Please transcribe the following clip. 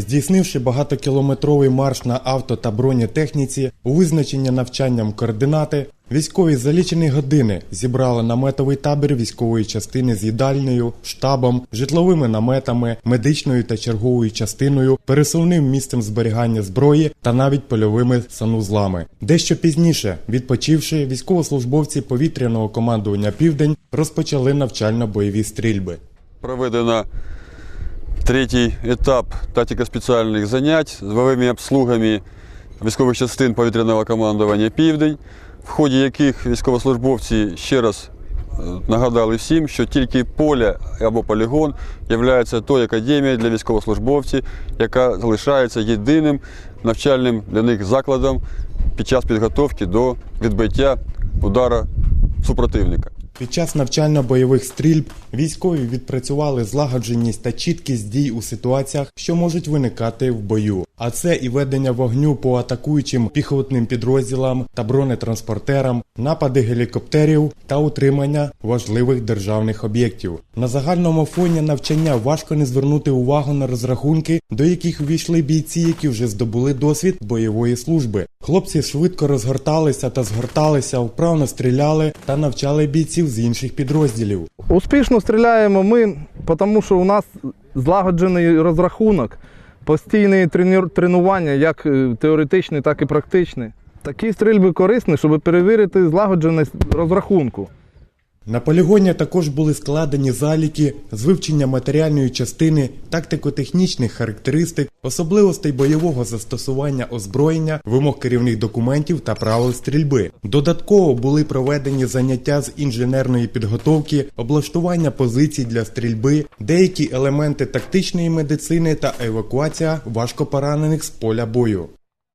Здійснивши багатокілометровий марш на авто та бронетехніці, у визначення навчанням координати, військові за лічені години зібрали наметовий табір військової частини з їдальнею, штабом, житловими наметами, медичною та черговою частиною, пересувним місцем зберігання зброї та навіть польовими санузлами. Дещо пізніше, відпочивши, військовослужбовці повітряного командування Південь розпочали навчально-бойові стрільби. Проведено третій етап тактико-спеціальних занять з бойовими обслугами військових частин повітряного командування Південь, в ході яких військовослужбовці ще раз е, нагадали всім, що тільки поле або полігон є тою академією для військовослужбовців, яка залишається єдиним навчальним для них закладом під час підготовки до відбиття удара супротивника. Під час навчально-бойових стрільб військові відпрацювали злагодженість та чіткість дій у ситуаціях, що можуть виникати в бою. А це і ведення вогню по атакуючим піхотним підрозділам та бронетранспортерам, напади гелікоптерів та утримання важливих державних об'єктів. На загальному фоні навчання важко не звернути увагу на розрахунки, до яких увійшли бійці, які вже здобули досвід бойової служби. Хлопці швидко розгорталися та згорталися, вправно стріляли та навчали бійців з інших підрозділів. Успішно стріляємо ми, тому що у нас злагоджений розрахунок, постійні тренування, як е, теоретичні, так і практичні. Такі стрільби корисні, щоб перевірити злагодженість розрахунку. На полігоні також були складені заліки з вивчення матеріальної частини, тактико-технічних характеристик, особливостей бойового застосування озброєння, вимог керівних документів та правил стрільби. Додатково були проведені заняття з інженерної підготовки, облаштування позицій для стрільби, деякі елементи тактичної медицини та евакуація важкопоранених з поля бою.